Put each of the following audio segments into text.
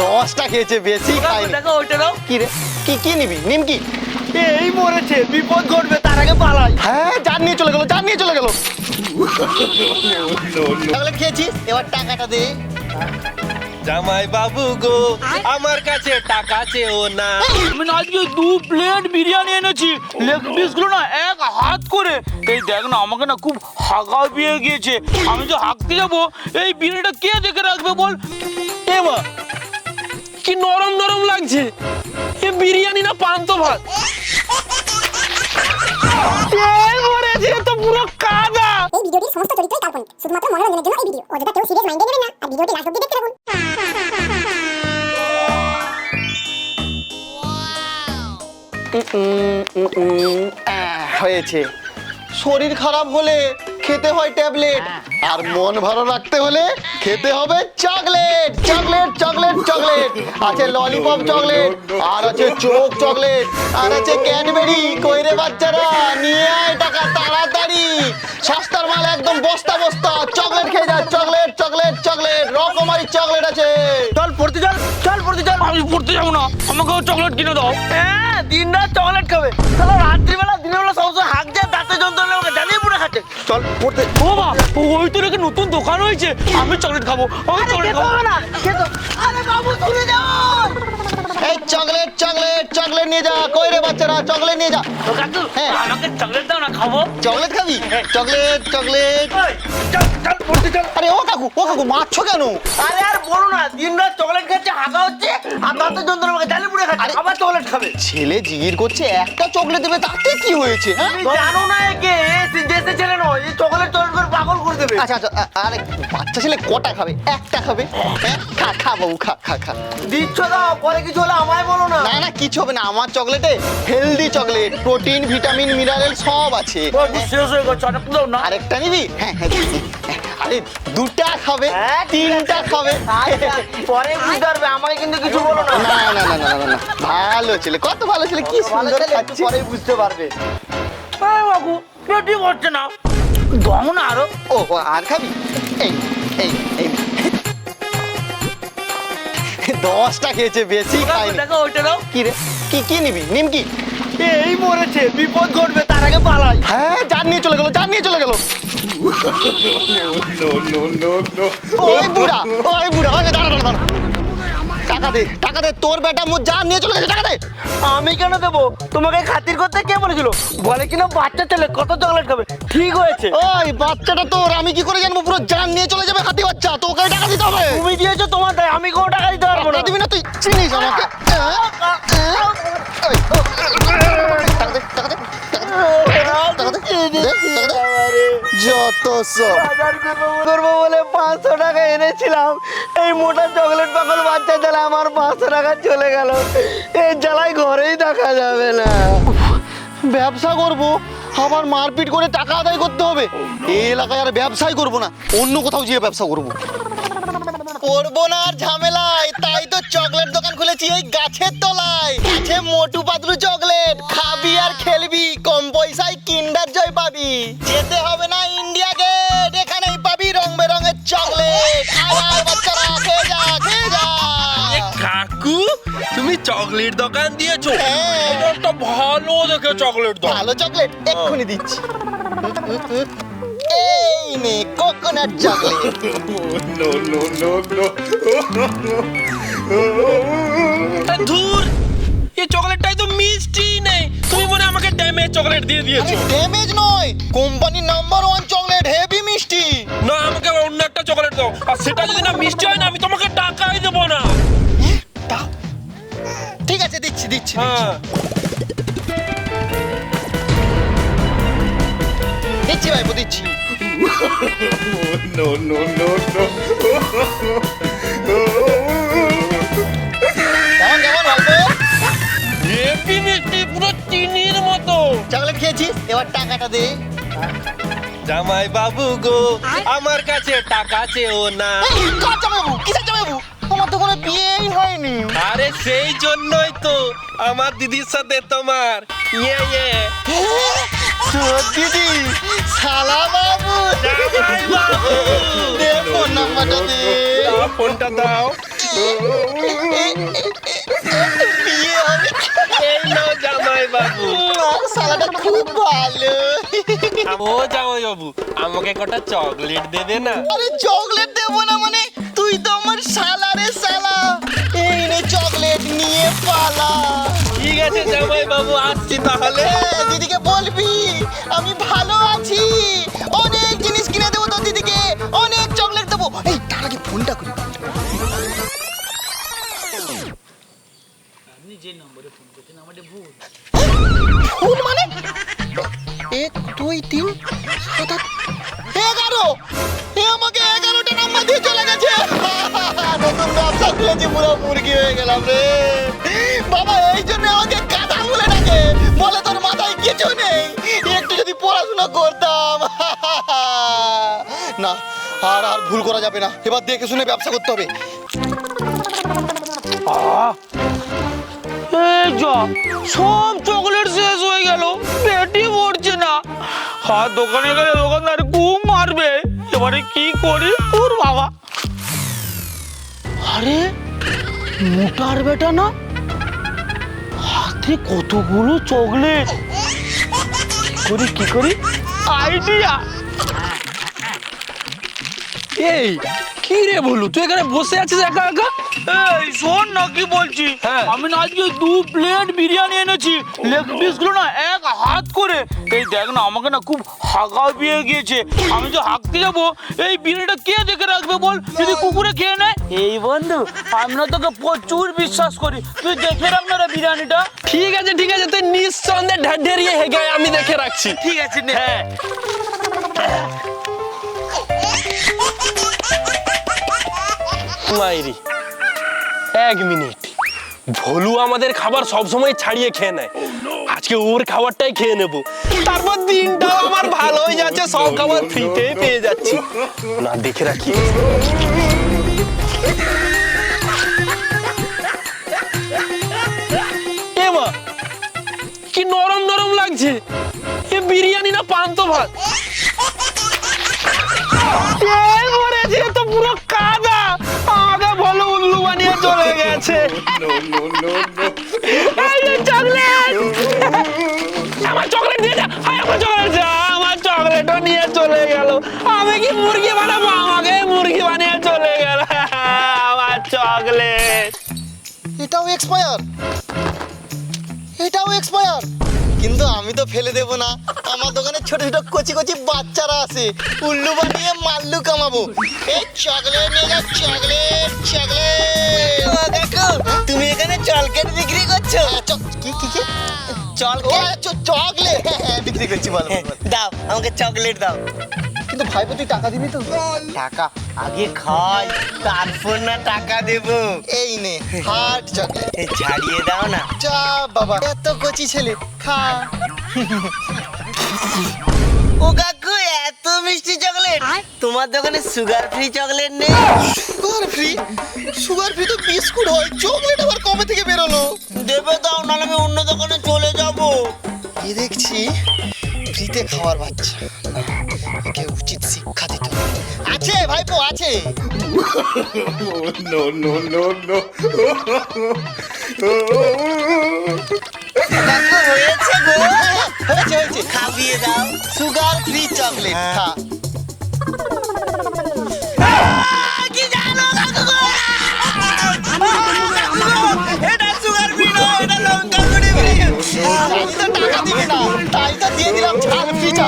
দশটা খেয়েছে বেশি খায়নি। দেখো ওইটা দাও। কি রে? কি কি নিবি? নিমকি এই মরেছে বিপদ ঘটবে তার আগে পালাই। হ্যাঁ যার নিয়ে চলে গেল যার নিয়ে চলে গেল। চকলেট খেয়েছিস এবার টাকাটা দে। জামাই বাবু গো আমার কাছে টাকা চেও না। আমি আজকে দু প্লেট বিরিয়ানি এনেছি লেগ পিসগুলো না এক হাত করে। এই দেখ না আমাকে না খুব হাগা পেয়ে গিয়েছে। আমি যে হাঁকতে যাব এই বিরিয়ানিটা কে দেখে রাখবে বল? এ মা কি নরম নরম লাগছে। এ বিরিয়ানি না পান্ত ভাত? তো পুরো কাদা? এই ভিডিওটির সমস্ত চরিত্রই কাল্পনিক শুধুমাত্র মনোরঞ্জনের জন্য এই ভিডিও। অযথা কেউ সিরিয়াস মাইন্ডে নেবেন না আর ভিডিওটি লাস্ট অব্দি দেখতে থাকুন। হয়েছে। শরীর খারাপ হলে খেতে হয় ট্যাবলেট। আর মন ভালো রাখতে হলে খেতে হবে চকলেট। Chocolate chocolate chocolate. আছে ললিপপ চকলেট আর আছে চোখ চকলেট আর আছে ক্যাডবেরি কইরে বাচ্চারা নিয়ে আয় টাকা তাড়াতাড়ি। সস্তার মাল একদম বস্তা বস্তা। চকলেট খেয়ে যা চকলেট চকলেট চকলেট। রকমারি চকলেট আছে। চল পড়তে চল চল পড়তে চল। আমি পড়তে যাব না। আমাকেও চকলেট কিনে দাও। হ্যাঁ দিন রাত চকলেট খাবে। তাহলে রাত্রিবেলা দিনের বেলা সবসময় হাঁক চল পড়তে ও ওই তো নাকি নতুন দোকান হয়েছে। আমি চকলেট খাব আমি চকলেট খাব। না আরে বাবু যাও এই চকলেট চকলেট চকলেট নিয়ে যা কইরে বাচ্চারা চকলেট নিয়ে যা। তো কাকু হ্যাঁ। আমাকে চকলেট দাও না খাব। চকলেট খাবি? চকলেট চকলেট চল চল পড়তে চল। আরে ও কাকু ও কাকু মারছো কেন? আরে আর বলো না দিন রাত চকলেট খাচ্ছে হাগা হচ্ছে আর দাঁতে যন্ত্রণা আমাকে জ্বালিয়ে পুড়ে খাচ্ছে আবার চকলেট খাবে। ছেলে জিগির করছে একটা চকলেট দেবে তাতে কি হয়েছে হ্যাঁ? জানো না একে দেবে? আচ্ছা আচ্ছা আরে বাচ্চা ছেলে কটা খাবে? একটা খাবে? হ্যাঁ খা খা বাবু খা খা খা। দিচ্ছ দাও পরে কিছু হলে আমায় বলো না। না না কিছু হবে না আমার চকলেটে healthy chocolate protein vitamin mineral সব আছে। শেষ হয়ে গেছে অনেক না। আরেকটা নিবি? হ্যাঁ হ্যাঁ আরে দুটা খাবে হ্যাঁ, তিনটা খাবে। আচ্ছা, পরে বুঝতে পারবে আমাকে কিন্তু কিছু বলো না। না না না না না না ভালো ছেলে কত ভালো ছেলে কি সুন্দর পরে বুঝতে পারবে। বাবু পেটি করছে না। দম না আরও। ও আর খাবি? এই এই এই। দশটা খেয়েছে বেশি খায়নি দেখো ওইটা দাও। কি রে? কি কি নিবি? নিমকি? এই মরেছে বিপদ ঘটবে তার আগে পালাই। হ্যাঁ যার নিয়ে চলে গেল যার নিয়ে চলে গেল। ওই বুড়া ওই বুড়া ওই দাঁড়া দাঁড়া দাঁড়া। টাকা দে টাকা দে তোর বেটা মোর যা নিয়ে চলে গেছে টাকা দে আমি কেন দেবো তোমাকে খাতির করতে কে বলেছিল বলে কিনা বাচ্চা ছেলে কত চকলেট খাবে ঠিক হয়েছে ওই বাচ্চাটা তোর আমি কি করে জানব পুরো জান নিয়ে চলে যাবে খাতি বাচ্চা তোকে টাকা দিতে হবে তুমি দিয়েছ তোমার তাই আমি কোনো টাকা দিতে পারব না দিবি না তুই চিনিস আমাকে যত করব বলে পাঁচশো টাকা এনেছিলাম এই মোটা চকলেট বাচ্চা জ্বালা আমার পাঁচশো টাকা চলে গেল এই জ্বালাই ঘরেই দেখা যাবে না ব্যবসা করব আবার মারপিট করে টাকা আদায় করতে হবে এই এলাকায় আর ব্যবসাই করব না অন্য কোথাও গিয়ে ব্যবসা করব করব না আর ঝামেলায়, তাই তো চকলেট দোকান খুলেছি, এই গাছের তলায়। আছে মোটু পাতলু চকলেট খাবি পাবি যেতে হবে না ইন্ডিয়া গেট এখানেই পাবি রং বেরঙের চকলেট আয় আয় বাচ্চারা খেয়ে যা খেয়ে যা কাকু তুমি চকলেট দোকান দিয়েছ হ্যাঁ। এটা একটা ভালো দেখে চকলেট দাও ভালো চকলেট এক্ষুনি দিচ্ছি এই নে কোকোনাট চকলেট এ, ধুর দিয়ে দিয়েছ। ড্যামেজ নয়। কোম্পানির নাম্বার ওয়ান চকলেট হেভি মিষ্টি। না আমাকে অন্য একটা চকলেট দাও। আর সেটা যদি না মিষ্টি হয় না আমি তোমাকে টাকাই দেবো না। ঠিক আছে দিচ্ছি দিচ্ছি হ্যাঁ। দিচ্ছি। ভাইপো দিচ্ছি। কেমন চকলেট এবার টাকাটা দে জামাই বাবু গো আমার কাছে টাকা চেও না কিসের জামাইবাবু তোমার তো কোনো বিয়েই হয়নি আরে সেই জন্যই তো আমার দিদির সাথে তোমার ইয়ে ইয়ে দিদি শালা বাবু জামাই দে ফোন নাম্বারটা দে দাও, ফোনটা দাও ভালো। ও জামাই বাবু আমাকে কটা চকলেট দেবে না। আরে চকলেট দেবো না মানে তুই তো আমার শালা রে শালা এই নে চকলেট নিয়ে পালা। ঠিক আছে জামাই বাবু আসছি তাহলে। দিদিকে বলবি আমি ভালো আছি। অনেক জিনিস কিনে দেবো তোর দিদিকে অনেক চকলেট দেবো। এই তার আগে ফোনটা করি। ভুল। মানে? এক, দুই, তিন, সাত এগারো! এ আমাকে এগারোটা নাম্বার দিয়ে চলে গেছে। নতুন ব্যবসা খুলেছি, পুরো মুরগি হয়ে গেলাম রে। বাবা, এই জন্য আমাকে গাধা বলে ডাকে। বলে তোর মাথায় কিছু নেই। একটু যদি পড়াশোনা করতাম। না, আর আর ভুল করা যাবে না। এবার দেখে শুনে ব্যবসা করতে হবে। এই যা সব চকলেট শেষ হয়ে গেল। পেটই ভরছে না। আর দোকানে গেলে দোকানদার খুব মারবে। এবারে কি করি? ওর বাবা। আরে, মোটার বেটা না? হাতে কতগুলো চকলেট? করি কি করি? আইডিয়া। এই, কি রে বলু তুই এখানে বসে আছিস একা একা? এই শোন না কি বলছি? হ্যাঁ। আমি না আজকে দু প্লেট বিরিয়ানি এনেছি। লেগ পিসগুলো না এক হাত করে। এই দেখ না আমাকে না খুব হাগা পেয়ে গিয়েছে। আমি যে হাঁকতে যাব এই বিরিয়ানিটা কে দেখে রাখবে বল? যদি কুকুরে খেয়ে নেয়? এই বন্ধু আমি না তোকে প্রচুর বিশ্বাস করি। তুই দেখে রাখ না রে বিরিয়ানিটা। ঠিক আছে ঠিক আছে তুই নিঃসন্দেহে ঢেরিয়ে হেগে আমি দেখে রাখছি। ঠিক আছে হ্যাঁ। মাইরি এক মিনিট। ভলু আমাদের খাবার সব সময় ছাড়িয়ে খেয়ে নেয়। আজকে ওর খাবারটাই খেয়ে নেব। তারপর দিনটাও আমার ভালো হয়ে যাচ্ছে, সব খাবার ফ্রিতে পেয়ে যাচ্ছি। না, দেখে রাখি। কি নরম নরম লাগছে। এ বিরিয়ানি না পান্ত ভাত? মুরগি বানাবো? আমাকে মুরগি বানিয়ে চলে গেল। আমার চকলেট এটাও এক্সপায়ার এটাও এক্সপায়ার কিন্তু আমি তো ফেলে দেব না। আমার দোকানে ছোট ছোট কচি কচি বাচ্চারা আছে। উল্লু বানিয়ে মাল্লু কামাবো। এই চকলেট নিয়ে চকলেট চকলেট দেখো তুমি এখানে চকলেট বিক্রি করছ। কি কি? কি চকলেট। চকলেট বিক্রি করছি বলো বলো। দাও আমাকে চকলেট দাও। কিন্তু ভাইপো তুই টাকা দিবি তো? টাকা আগে খাই তারপর না টাকা দেবো। এই নে হার্ট চকলেট এই ছাড়িয়ে দাও না। যা বাবা এত কচি ছেলে খা। ও কাকু এত মিষ্টি চকলেট। তোমার দোকানে সুগার ফ্রি চকলেট নেই? সুগার ফ্রি সুগার ফ্রি তো বিস্কুট হয় চকলেট আবার কবে থেকে বেরোলো? দেবে দাও নাহলে আমি অন্য দোকানে চলে যাব ফ্রিতে খাওয়ার বাচ্চা। একে উচিত শিক্ষা দিতে হবে। আছে ভাইপো আছে। কাকু হয়েছে গো। হয়েছে হয়েছে। খাবিয়ে দাও। সুগার ফ্রি চকলেট খা।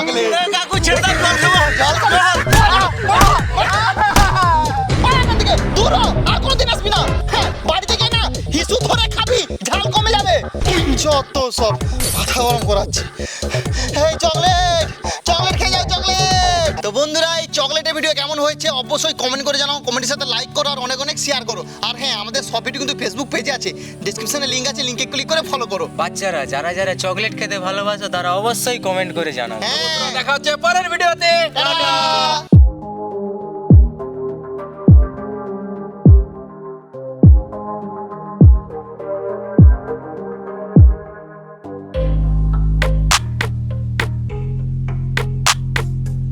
ফ্রি কাকু ছেড়ে দাও জল। জল খাবে? দূর আর কোনোদিন আসবি না হ্যাঁ, বাড়ি থেকে না হিসু ধরে খাবি ঝাল কমে যাবে যত সব মাথা গরম করাচ্ছে এই চকলেট ভিডিও কেমন হয়েছে অবশ্যই কমেন্ট করে জানাও। কমেন্টের সাথে লাইক করো আর অনেক অনেক শেয়ার করো। আর হ্যাঁ আমাদের সব ভিডিও কিন্তু ফেসবুক পেজে আছে। ডিসক্রিপশনে লিঙ্ক আছে লিঙ্কে ক্লিক করে ফলো করো। বাচ্চারা যারা যারা চকলেট খেতে ভালোবাসো তারা অবশ্যই কমেন্ট করে জানাও হ্যাঁ। দেখা হচ্ছে পরের ভিডিওতে।